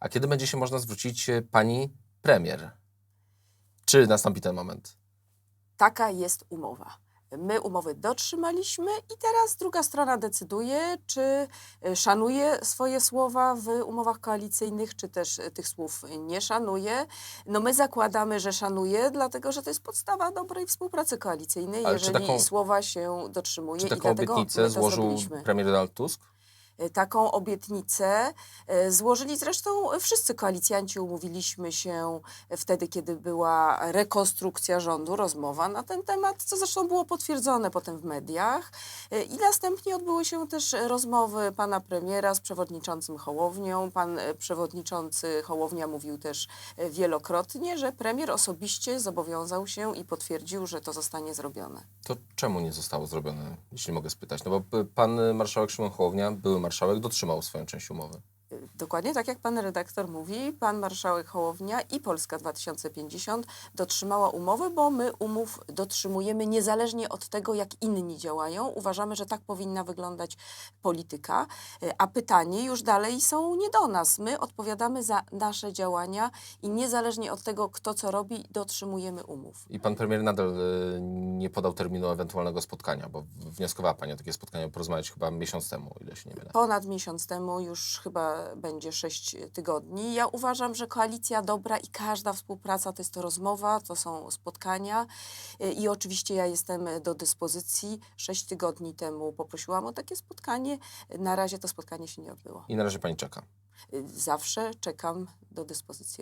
A kiedy będzie się można zwrócić e, pani premier? Czy nastąpi ten moment? Taka jest umowa. My umowy dotrzymaliśmy i teraz druga strona decyduje, czy y, szanuje swoje słowa w umowach koalicyjnych, czy też y, tych słów nie szanuje. No my zakładamy, że szanuje, dlatego że to jest podstawa dobrej współpracy koalicyjnej, Ale jeżeli taką- słowa się dotrzymuje Czy i taką dlatego my obietnicę złożył zrobiliśmy. premier Donald Tusk? Y, Taką obietnicę y, złożyli zresztą wszyscy koalicjanci. Umówiliśmy się wtedy, kiedy była rekonstrukcja rządu, rozmowa na ten temat, co zresztą było potwierdzone potem w mediach. Y, I następnie odbyły się też rozmowy pana premiera z przewodniczącym Hołownią. Pan przewodniczący Hołownia mówił też wielokrotnie, że premier osobiście zobowiązał się i potwierdził, że to zostanie zrobione. To czemu nie zostało zrobione, jeśli mogę spytać? No bo pan marszałek Szymon Hołownia, były marszałek, dotrzymał swoją część umowy. Dokładnie tak jak pan redaktor mówi, pan marszałek Hołownia i Polska 2050 dotrzymała umowy, bo my umów dotrzymujemy niezależnie od tego, jak inni działają. Uważamy, że tak powinna wyglądać polityka, Y, a pytanie już dalej są nie do nas. My odpowiadamy za nasze działania i niezależnie od tego, kto co robi, dotrzymujemy umów. I pan premier nadal e, nie podał terminu ewentualnego spotkania, bo wnioskowała pani o takie spotkanie porozmawiać chyba miesiąc temu, ile się nie mylę. Ponad miesiąc temu, już chyba będzie sześć tygodni. Ja uważam, że koalicja dobra i każda współpraca to jest to rozmowa, to są spotkania i oczywiście ja jestem do dyspozycji. Sześć tygodni temu poprosiłam o takie spotkanie. Na razie to spotkanie się nie odbyło. I na razie pani czeka. Zawsze czekam do dyspozycji